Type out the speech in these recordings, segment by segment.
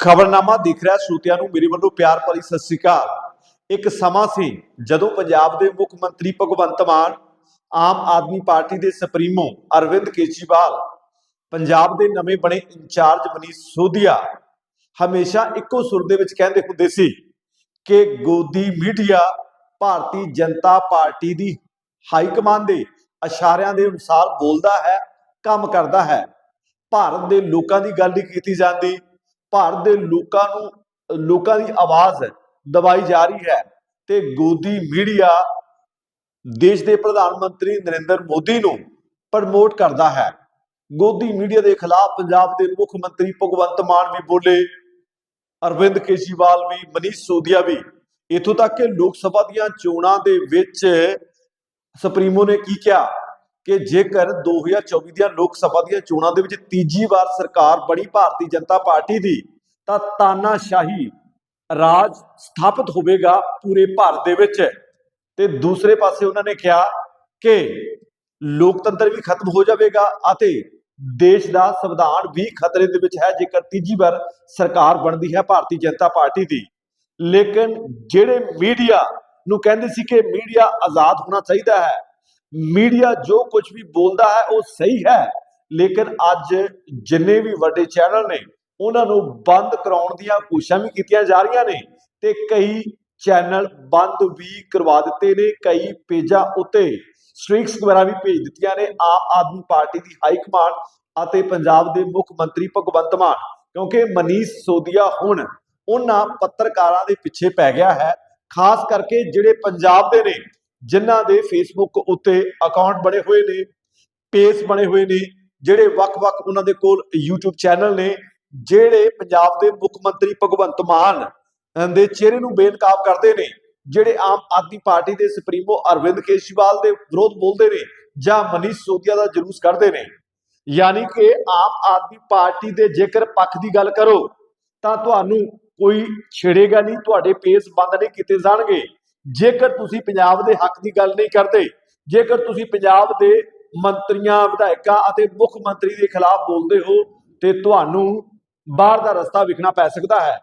ਖਬਰਨਾਮਾ ਦਿਖ ਰਿਹਾ ਸਰੋਤਿਆਂ ਨੂੰ, ਮੇਰੇ ਵੱਲੋਂ ਪਿਆਰ ਭਰੀ ਸਤਿ ਸ੍ਰੀ ਅਕਾਲ। ਇੱਕ ਸਮਾਂ ਸੀ ਜਦੋਂ ਪੰਜਾਬ ਦੇ ਮੁੱਖ ਮੰਤਰੀ ਭਗਵੰਤ ਮਾਨ, ਆਮ ਆਦਮੀ ਪਾਰਟੀ ਦੇ ਸੁਪਰੀਮੋ ਅਰਵਿੰਦ ਕੇਜਰੀਵਾਲ, ਪੰਜਾਬ ਦੇ ਨਵੇਂ ਬਣੇ ਇੰਚਾਰਜ ਮਨੀਸ਼ ਸੋਧੀਆ ਹਮੇਸ਼ਾ ਇੱਕੋ ਸੁਰ ਦੇ ਵਿੱਚ ਕਹਿੰਦੇ ਹੁੰਦੇ ਸੀ ਕਿ ਗੋਦੀ ਮੀਡੀਆ ਭਾਰਤੀ ਜਨਤਾ ਪਾਰਟੀ ਦੀ ਹਾਈ ਕਮਾਂਡ ਦੇ ਇਸ਼ਾਰਿਆਂ ਦੇ ਅਨੁਸਾਰ ਬੋਲਦਾ ਹੈ, ਕੰਮ ਕਰਦਾ ਹੈ। ਭਾਰਤ ਦੇ ਲੋਕਾਂ ਦੀ ਗੱਲ ਨਹੀਂ ਕੀਤੀ ਜਾਂਦੀ। ਭਾਰਤ ਦੇ ਲੋਕਾਂ ਨੂੰ, ਲੋਕਾਂ ਦੀ ਆਵਾਜ਼ ਦਬਾਈ ਜਾ ਰਹੀ ਹੈ ਤੇ ਗੋਦੀ ਮੀਡੀਆ ਦੇਸ਼ ਦੇ ਪ੍ਰਧਾਨ ਮੰਤਰੀ ਨਰਿੰਦਰ ਮੋਦੀ ਨੂੰ ਪ੍ਰਮੋਟ ਕਰਦਾ ਹੈ। ਗੋਦੀ ਮੀਡੀਆ ਦੇ ਖਿਲਾਫ ਪੰਜਾਬ ਦੇ ਮੁੱਖ ਮੰਤਰੀ ਭਗਵੰਤ ਮਾਨ ਵੀ ਬੋਲੇ, ਅਰਵਿੰਦ ਕੇਜਰੀਵਾਲ ਵੀ, ਮਨੀਸ਼ ਸੋਧੀਆ ਵੀ। ਇਥੋਂ ਤੱਕ ਕਿ ਲੋਕ ਸਭਾ ਦੀਆਂ ਚੋਣਾਂ ਦੇ ਵਿੱਚ ਸੁਪਰੀਮੋ ਨੇ ਕੀ ਕਿਹਾ? ਕਿ ਜੇਕਰ 2024 ਦੀਆਂ ਲੋਕ ਸਭਾ ਦੀਆਂ ਚੋਣਾਂ ਦੇ ਵਿੱਚ ਤੀਜੀ ਵਾਰ ਸਰਕਾਰ ਬਣੀ ਭਾਰਤੀ ਜਨਤਾ ਪਾਰਟੀ ਦੀ, ਤਾਂ ਤਾਨਾਸ਼ਾਹੀ ਰਾਜ ਸਥਾਪਿਤ ਹੋਵੇਗਾ ਪੂਰੇ ਭਾਰਤ ਦੇ ਵਿੱਚ। ਤੇ ਦੂਸਰੇ ਪਾਸੇ ਉਹਨਾਂ ਨੇ ਕਿਹਾ ਕਿ ਲੋਕਤੰਤਰ ਵੀ ਖਤਮ ਹੋ ਜਾਵੇਗਾ ਅਤੇ ਦੇਸ਼ ਦਾ ਸੰਵਿਧਾਨ ਵੀ ਖਤਰੇ ਦੇ ਵਿੱਚ ਹੈ, ਜੇਕਰ ਤੀਜੀ ਵਾਰ ਸਰਕਾਰ ਬਣਦੀ ਹੈ ਭਾਰਤੀ ਜਨਤਾ ਪਾਰਟੀ ਦੀ। ਲੇਕਿਨ ਜਿਹੜੇ ਮੀਡੀਆ ਨੂੰ ਕਹਿੰਦੇ ਸੀ ਕਿ ਮੀਡੀਆ ਆਜ਼ਾਦ ਹੋਣਾ ਚਾਹੀਦਾ ਹੈ ਮੀਡੀਆ ਜੋ ਕੁਝ ਵੀ ਬੋਲਦਾ ਹੈ, ਉਹ ਸਹੀ ਹੈ। ਲੇਕਿਨ ਅੱਜ ਜਿੰਨੇ ਵੀ ਵੱਡੇ ਚੈਨਲ ਨੇ, ਉਹਨਾਂ ਨੂੰ ਬੰਦ ਕਰਾਉਣ ਦੀਆਂ ਕੋਸ਼ਿਸ਼ਾਂ ਵੀ ਕੀਤੀਆਂ ਜਾ ਰਹੀਆਂ ਨੇ ਤੇ ਕਈ ਚੈਨਲ ਬੰਦ ਵੀ ਕਰਵਾ ਦਿੱਤੇ ਨੇ, ਕਈ ਪੇਜਾਂ ਉੱਤੇ ਸਟ੍ਰਿਕਸ ਵਗੈਰਾ ਵੀ ਭੇਜ ਦਿੱਤੀਆਂ ਨੇ ਆਮ ਆਦਮੀ ਪਾਰਟੀ ਦੀ ਹਾਈ ਕਮਾਂਡ ਅਤੇ ਪੰਜਾਬ ਦੇ ਮੁੱਖ ਮੰਤਰੀ ਭਗਵੰਤ ਮਾਨ। ਕਿਉਂਕਿ ਮਨੀਸ਼ ਸੋਦੀਆ ਹੁਣ ਉਹਨਾਂ ਪੱਤਰਕਾਰਾਂ ਦੇ ਪਿੱਛੇ ਪੈ ਗਿਆ ਹੈ, ਖਾਸ ਕਰਕੇ ਜਿਹੜੇ ਪੰਜਾਬ ਦੇ ਨੇ ਜਿਨ੍ਹਾਂ ਦੇ ਫੇਸਬੁੱਕ ਉੱਤੇ ਅਕਾਊਂਟ ਬਣੇ ਹੋਏ ਨੇ ਪੇਜ ਬਣੇ ਹੋਏ ਨੇ, ਜਿਹੜੇ ਵੱਖ-ਵੱਖ ਉਹਨਾਂ ਦੇ ਕੋਲ YouTube ਚੈਨਲ ਨੇ, ਜਿਹੜੇ ਪੰਜਾਬ ਦੇ ਮੁੱਖ ਮੰਤਰੀ ਭਗਵੰਤ ਮਾਨ ਦੇ ਚਿਹਰੇ ਨੂੰ ਬੇਨਕਾਬ ਕਰਦੇ ਨੇ, ਜਿਹੜੇ ਆਮ ਆਦਮੀ ਪਾਰਟੀ ਦੇ ਸੁਪਰੀਮੋ ਅਰਵਿੰਦ ਕੇਜਰੀਵਾਲ ਦੇ ਵਿਰੋਧ ਬੋਲਦੇ ਨੇ ਜਾਂ ਮਨੀਸ਼ ਸੋਧੀਆ ਦਾ ਜਲੂਸ ਕਰਦੇ ਨੇ। ਯਾਨੀ ਕਿ ਆਮ ਆਦਮੀ ਪਾਰਟੀ ਦੇ ਜੇਕਰ ਪੱਖ ਦੀ ਗੱਲ ਕਰੋ, ਤਾਂ ਤੁਹਾਨੂੰ ਕੋਈ ਛੇੜੇਗਾ ਨਹੀਂ, ਤੁਹਾਡੇ ਪੇਸ ਬੰਦ ਨਹੀਂ ਕੀਤੇ ਜਾਣਗੇ। ਜੇਕਰ ਤੁਸੀਂ ਪੰਜਾਬ ਦੇ ਹੱਕ ਦੀ ਗੱਲ ਨਹੀਂ ਕਰਦੇ, ਜੇਕਰ ਤੁਸੀਂ ਪੰਜਾਬ ਦੇ ਮੰਤਰੀਆਂ, ਵਿਧਾਇਕਾਂ ਅਤੇ ਮੁੱਖ ਮੰਤਰੀ ਦੇ ਖਿਲਾਫ ਬੋਲਦੇ ਹੋ, ਤੇ ਤੁਹਾਨੂੰ ਬਾਹਰ ਦਾ ਰਸਤਾ ਵਿਖਣਾ ਪੈ ਸਕਦਾ ਹੈ।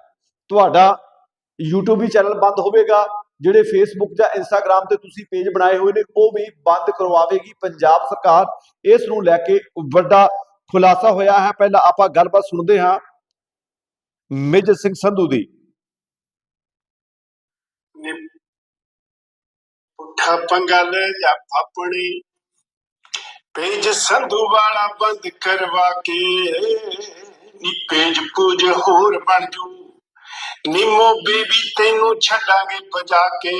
ਤੁਹਾਡਾ YouTube ਵੀ ਚੈਨਲ ਬੰਦ ਹੋਵੇਗਾ, ਜਿਹੜੇ Facebook ਜਾਂ Instagram ਤੇ ਤੁਸੀਂ ਪੇਜ ਬਣਾਏ ਹੋਏ ਨੇ, ਉਹ ਵੀ ਬੰਦ ਕਰਵਾਵੇਗੀ ਪੰਜਾਬ ਸਰਕਾਰ। ਇਸ ਨੂੰ ਲੈ ਕੇ ਵੱਡਾ ਖੁਲਾਸਾ ਹੋਇਆ ਹੈ। ਪਹਿਲਾਂ ਆਪਾਂ ਗੱਲਬਾਤ ਸੁਣਦੇ ਹਾਂ ਮੇਜਰ ਸਿੰਘ ਸੰਧੂ ਦੀ। ਪੁੱਠਾ ਆਪਣੀ ਪੇਜ ਸੰਧੂ ਵਾਲਾ ਬੰਦ ਕਰਵਾ ਕੇ। ਨੀ ਪੇਜ ਪੂਜ ਹੋਰ ਬਣ ਜੂ। ਨਿੰਮੋ ਬੇਬੀ ਤੈਨੂੰ ਛੱਡਾਂਗੇ ਬਜਾ ਕੇ।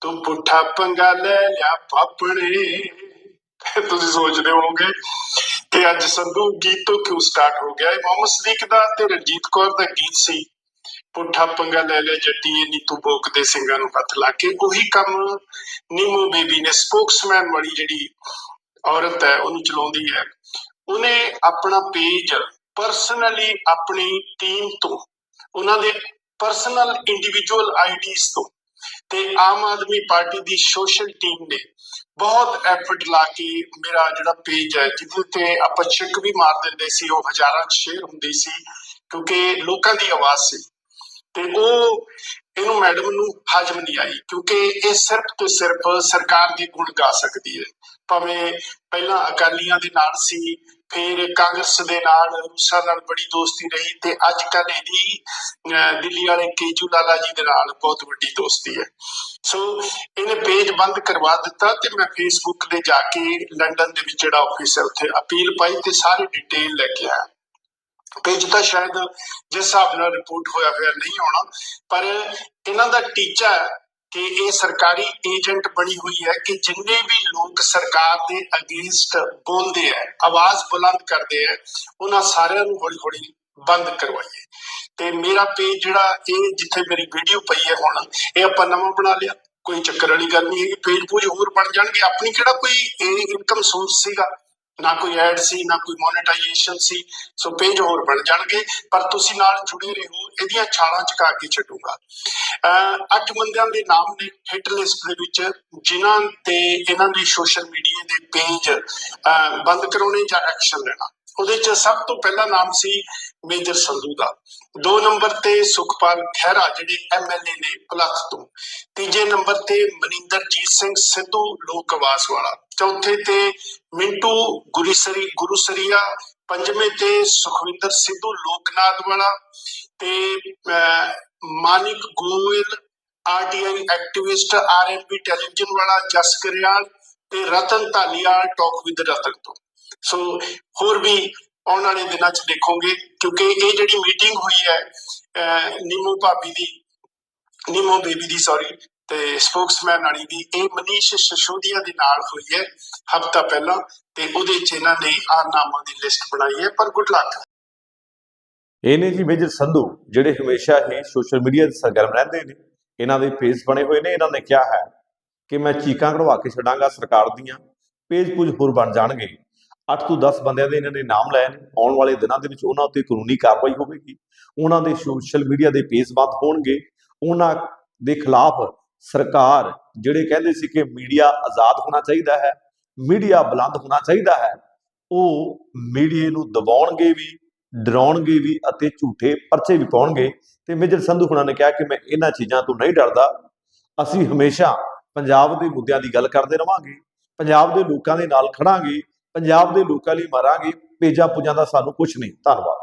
ਤੂੰ ਪੁੱਠਾ ਪੰਗਾ ਲੈ ਲਿਆ ਪਾਪਣੇ ਤੁਸੀਂ ਸੋਚਦੇ ਹੋਵੋਗੇ ਕਿ ਅੱਜ ਸੰਧੂ ਗੀਤ ਤੋਂ ਕਿਉਂ ਸਟਾਰਟ ਹੋ ਗਿਆ? ਇਹ ਮੁਹੰਮਦ ਸਦੀਕ ਦਾ ਤੇ ਰਣਜੀਤ ਕੌਰ ਦਾ ਗੀਤ ਸੀ। ਪੁੱਠਾ ਪੰਗਾ ਲੈ ਲੈ ਜੱਟੀਏ ਨੀ ਤੂੰ ਬੋਕਦੇ ਸਿੰਘਾਂ ਨੂੰ ਹੱਥ ਲਾ ਕੇ। ਉਹੀ ਕੰਮ ਨੀਮੋ ਬੇਬੀ ਨੇ, ਸਪੋਕਸਮੈਨ ਵਾਲੀ ਜਿਹੜੀ ਔਰਤ ਹੈ, ਉਹਨੂੰ ਚਲਾਉਂਦੀ ਹੈ। ਉਹਨੇ ਆਪਣਾ ਪੇਜ ਪਰਸਨਲੀ ਆਪਣੀ ਟੀਮ ਤੋਂ, ਉਹਨਾਂ ਦੇ ਪਰਸਨਲ ਇੰਡੀਵਿਜੂਅਲ ਆਈਡੀਜ਼ ਤੋਂ ਤੇ ਆਮ ਆਦਮੀ ਪਾਰਟੀ ਦੀ ਸੋਸ਼ਲ ਟੀਮ ਨੇ ਬਹੁਤ ਐਫਰਟ ਲਾ ਕੇ ਮੇਰਾ ਜਿਹੜਾ ਪੇਜ ਹੈ, ਜਿਹਦੇ ਤੇ ਆਪਾਂ ਚੈੱਕ ਵੀ ਮਾਰ ਦਿੰਦੇ ਸੀ, ਉਹ ਹਜ਼ਾਰਾਂ ਸ਼ੇਅਰ ਹੁੰਦੀ ਸੀ, ਕਿਉਂਕਿ ਲੋਕਾਂ ਦੀ ਆਵਾਜ਼ ਸੀ। ਤੇ ਉਹ ਇਹਨੂੰ ਮੈਡਮ ਨੂੰ ਹਜਮ ਨਹੀਂ ਆਈ ਕਿਉਂਕਿ ਇਹ ਸਿਰਫ ਤੇ ਸਿਰਫ ਸਰਕਾਰ ਦੀ ਗੁਣ ਗਾ ਸਕਦੀ ਹੈ। ਭਾਵੇਂ ਪਹਿਲਾਂ ਅਕਾਲੀਆਂ ਦੇ ਨਾਲ ਸੀ ਫਿਰ ਕਾਂਗਰਸ ਦੇ ਨਾਲ ਰੂਸਾ ਨਾਲ ਬੜੀ ਦੋਸਤੀ ਰਹੀ ਤੇ ਅੱਜ ਕੱਲ ਇਹਦੀ ਅਹ, ਦਿੱਲੀ ਵਾਲੇ ਕੇਜੂਲਾਲਾ ਜੀ ਦੇ ਨਾਲ ਬਹੁਤ ਵੱਡੀ ਦੋਸਤੀ ਹੈ। ਸੋ ਇਹਨੇ ਪੇਜ ਬੰਦ ਕਰਵਾ ਦਿੱਤਾ ਤੇ ਮੈਂ ਫੇਸਬੁੱਕ ਤੇ ਜਾ ਕੇ ਲੰਡਨ ਦੇ ਵਿੱਚ ਜਿਹੜਾ ਆਫਿਸ ਹੈ ਉੱਥੇ ਅਪੀਲ ਪਾਈ ਤੇ ਸਾਰੀ ਡਿਟੇਲ ਲੈ ਕੇ ਆਇਆ। ਪੇਜ ਤਾਂ ਸ਼ਾਇਦ ਜਿਸ ਹਿਸਾਬ ਨਾਲ ਰਿਪੋਰਟ ਹੋਇਆ ਹੋਇਆ ਨਹੀਂ ਆਉਣਾ ਪਰ ਇਹਨਾਂ ਦਾ ਟੀਚਾ ਕਿ ਇਹ ਸਰਕਾਰੀ ਏਜੰਟ ਬਣੀ ਹੋਈ ਹੈ ਕਿ ਜਿੰਨੇ ਵੀ ਲੋਕ ਸਰਕਾਰ ਦੇ ਅਗੇਂਸਟ ਬੋਲਦੇ ਆ ਆਵਾਜ਼ ਬੁਲੰਦ ਕਰਦੇ ਆ ਉਹਨਾਂ ਸਾਰਿਆਂ ਨੂੰ ਹੌਲੀ ਹੌਲੀ ਬੰਦ ਕਰਵਾਈਏ। ਤੇ ਮੇਰਾ ਪੇਜ ਜਿਹੜਾ, ਇਹ ਜਿੱਥੇ ਮੇਰੀ ਵੀਡੀਓ ਪਈ ਹੈ ਹੁਣ, ਇਹ ਆਪਾਂ ਨਵਾਂ ਬਣਾ ਲਿਆ। ਕੋਈ ਚੱਕਰ ਵਾਲੀ ਗੱਲ ਨਹੀਂ ਹੈ ਪੇਜ ਪੂਜ ਹੋਰ ਬਣ ਜਾਣਗੇ। ਆਪਣੀ ਕਿਹੜਾ ਕੋਈ ਇਨਕਮ ਸੋਰਸ ਸੀਗਾ? ਨਾ ਕੋਈ ਐਡ ਸੀ, ਨਾ ਕੋਈ ਮੋਨੇਟਾਈਜੇਸ਼ਨ ਸੀ, ਸੋ ਪੇਜ ਹੋਰ ਬਣ ਜਾਣਗੇ, ਪਰ ਤੁਸੀਂ ਨਾਲ ਜੁੜੇ ਰਹੋ, ਇਹਦੀਆਂ ਛਾਲਾਂ ਚਕਾ ਕੇ ਛੱਡੂਗਾ। ਅਹ ਅੱਠ ਬੰਦਿਆਂ ਦੇ ਨਾਮ ਨੇ ਹਿੱਟ ਲਿਸਟ ਦੇ ਵਿੱਚ, ਜਿਨ੍ਹਾਂ ਤੇ ਇਹਨਾਂ ਦੀ ਸੋਸ਼ਲ ਮੀਡੀਆ ਦੇ ਪੇਜ ਬੰਦ ਕਰਾਉਣੇ ਜਾਂ ਐਕਸ਼ਨ ਲੈਣਾ। ਉਹਦੇ ਚ ਸਭ ਤੋਂ ਪਹਿਲਾ ਨਾਮ ਸੀ ਮੇਜਰ ਸੰਧੂ ਦਾ। ਦੋ ਨੰਬਰ ਤੇ ਸੁਖਪਾਲ ਖਹਿਰਾ, ਜਿਹੜੇ ਐਮਐਲਏ ਨੇ ਭਲੱਖ ਤੋਂ। ਤੀਜੇ ਨੰਬਰ ਤੇ ਮਨਿੰਦਰਜੀਤ ਸਿੰਘ ਸਿੱਧੂ, ਲੋਕ ਆਵਾਸ ਵਾਲਾ। ਚੌਥੇ ਤੇ ਮਿੰਟੂ ਗੁਰੀਸਰੀ, ਗੁਰੂਸਰੀਆ। ਪੰਜਵੇਂ ਤੇ ਸੁਖਵਿੰਦਰ ਸਿੱਧੂ, ਲੋਕਨਾਥ ਵਾਲਾ। ਤੇ Manik Goyal RTI activist RMP television ਵਾਲਾ ਜਸ ਕਰਿਆਲ ਤੇ ਰਤਨ ਧਾਲੀਵਾਲ, ਟਾਕ ਵਿਦ ਰਤਨ ਤੋਂ। ਸੋ, ਹੋਰ ਵੀ ਆਉਣ ਵਾਲੇ ਦਿਨਾਂ 'ਚ ਦੇਖੋਗੇ ਕਿਉਂਕਿ ਇਹ ਜਿਹੜੀ ਮੀਟਿੰਗ ਹੋਈ ਹੈ ਅਹ, ਭਾਬੀ ਦੀ ਨੀਮੋ ਬੇਬੀ ਦੀ ਸੌਰੀ ਤੇ ਸਪੋਕਸਮੈਨ ਵਾਲੀ ਦੀ ਇਹ ਮਨੀਸ਼ ਸ਼ਸ਼ੋਦੀਆ ਦੇ ਨਾਲ ਹੋਈ ਹੈ ਹਫਤਾ ਪਹਿਲਾਂ ਤੇ ਉਹਦੇ 'ਚ ਇਹਨਾਂ ਨੇ ਆ ਨਾਮਾਂ ਦੀ ਲਿਸਟ ਬਣਾਈ ਹੈ ਪਰ ਗੁੱਡ ਲੱਕ ਇਹ ਨੇ ਜੀ ਮੇਜਰ ਸੰਧੂ ਜਿਹੜੇ ਹਮੇਸ਼ਾ ਹੀ ਸੋਸ਼ਲ ਮੀਡੀਆ ਤੇ ਸਰਗਰਮ ਰਹਿੰਦੇ ਨੇ ਇਹਨਾਂ ਦੇ ਪੇਜ ਬਣੇ ਹੋਏ ਨੇ ਇਹਨਾਂ ਨੇ ਕਿਹਾ ਹੈ ਕਿ ਮੈਂ ਚੀਕਾਂ ਕਢਵਾ ਕੇ ਛੱਡਾਂਗਾ ਸਰਕਾਰ ਦੀਆਂ ਪੇਜ ਕੁਝ ਹੋਰ ਬਣ ਜਾਣਗੇ। 8 ਤੋਂ 10 ਬੰਦਿਆਂ ਦੇ ਇਹਨਾਂ ਨੇ ਨਾਮ ਲਏ ਨੇ। ਆਉਣ ਵਾਲੇ ਦਿਨਾਂ ਦੇ ਵਿੱਚ ਉਹਨਾਂ ਉੱਤੇ ਕਾਨੂੰਨੀ ਕਾਰਵਾਈ ਹੋਵੇਗੀ। ਉਹਨਾਂ ਦੇ ਸੋਸ਼ਲ ਮੀਡੀਆ ਦੇ ਪੇਜ ਬੰਦ ਹੋਣਗੇ। ਉਹਨਾਂ ਦੇ ਖਿਲਾਫ ਸਰਕਾਰ ਜਿਹੜੇ ਕਹਿੰਦੇ ਸੀ ਕਿ ਮੀਡੀਆ ਆਜ਼ਾਦ ਹੋਣਾ ਚਾਹੀਦਾ ਹੈ ਮੀਡੀਆ ਬੁਲੰਦ ਹੋਣਾ ਚਾਹੀਦਾ ਹੈ, ਉਹ ਮੀਡੀਆ ਨੂੰ ਦਬਾਉਣਗੇ ਵੀ, ਡਰਾਉਣਗੇ ਵੀ ਅਤੇ ਝੂਠੇ ਪਰਚੇ ਵੀ ਪਾਉਣਗੇ। ਤੇ ਮੇਜਰ ਸੰਧੂ ਹੁਣਾਂ ਨੇ ਕਿਹਾ ਕਿ ਮੈਂ ਇਹਨਾਂ ਚੀਜ਼ਾਂ ਤੋਂ ਨਹੀਂ ਡਰਦਾ। ਅਸੀਂ ਹਮੇਸ਼ਾ ਪੰਜਾਬ ਦੇ ਮੁੱਦਿਆਂ ਦੀ ਗੱਲ ਕਰਦੇ ਰਵਾਂਗੇ। ਪੰਜਾਬ ਦੇ ਲੋਕਾਂ ਦੇ ਨਾਲ ਖੜਾਂਗੇ। ਪੰਜਾਬ ਦੇ ਲੋਕਾਂ ਲਈ ਮਰਾਂਗੇ ਭੇਜਾਂ ਪੁਜਾਂ ਦਾ ਸਾਨੂੰ ਕੁਝ ਨਹੀਂ। ਧੰਨਵਾਦ।